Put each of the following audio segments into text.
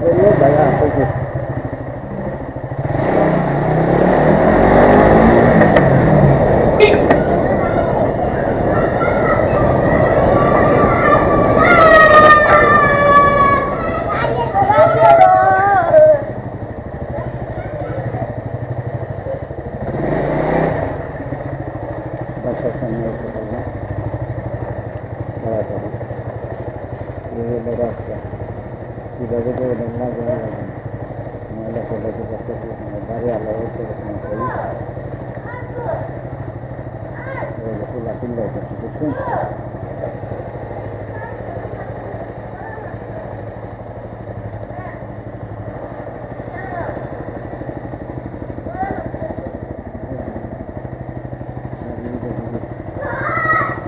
nước đấy là không kịp কীভাবে যে ওদের না যাওয়া না ময়লা ফেলাতে করতে বাড়ি আলাদা হচ্ছে করি। খোলা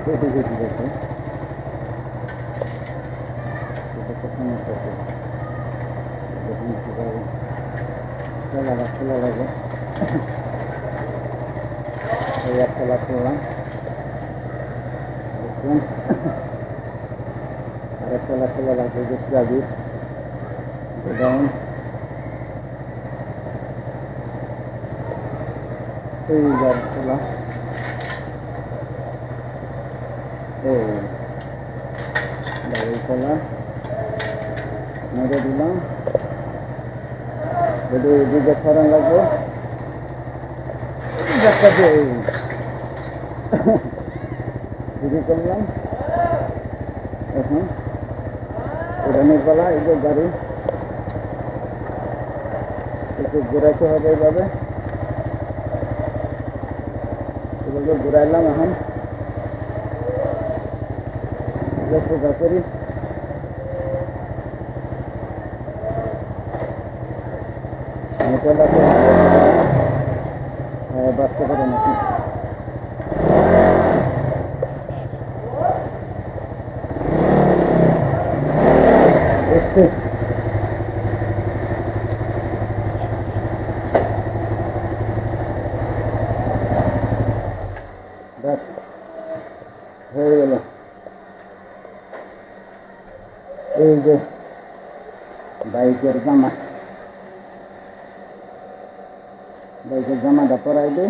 দেখুন দেখুন এটা তো সমস্যা ছিল দেখুন কীভাবে খোলা লাগে এই এক খোলা খুললাম আরেক খোলা খোলা লাগে যে চাবি গোডাউন এই যার খোলা এই খোলা দিলাম যদি এদিকে ছড়ান লাগবে একটা শুরু করলাম এখন উড়ানের পালা এই যে গাড়ি একটু ঘুরাইতে হবে এইভাবে এভাবে ঘুরাইলাম এখন সোজা করি বাচ্চা করে নাকি হয়ে বাইকের জামা। বাইকের জামাটা পরাই দে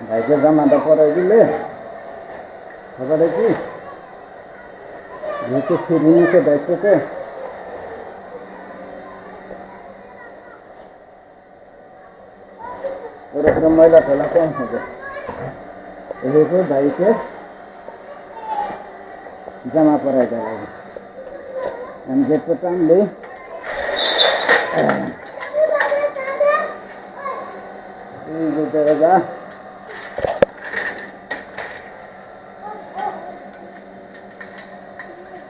হ্যাঁ জামাটা পরাই দিলে খবর কি যেহেতু সিঁড়ি নিচে দায়িত্বতে ওরকম ময়লা ফেলা কম হবে এভাবে জামা পরাই দেওয়া Em giật vào trong đi. Đi vô tờ ra.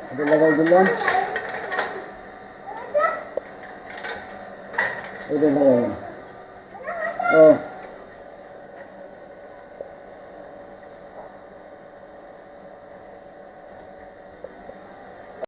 Hadi lagal dilan. Hadi lagal. Oh.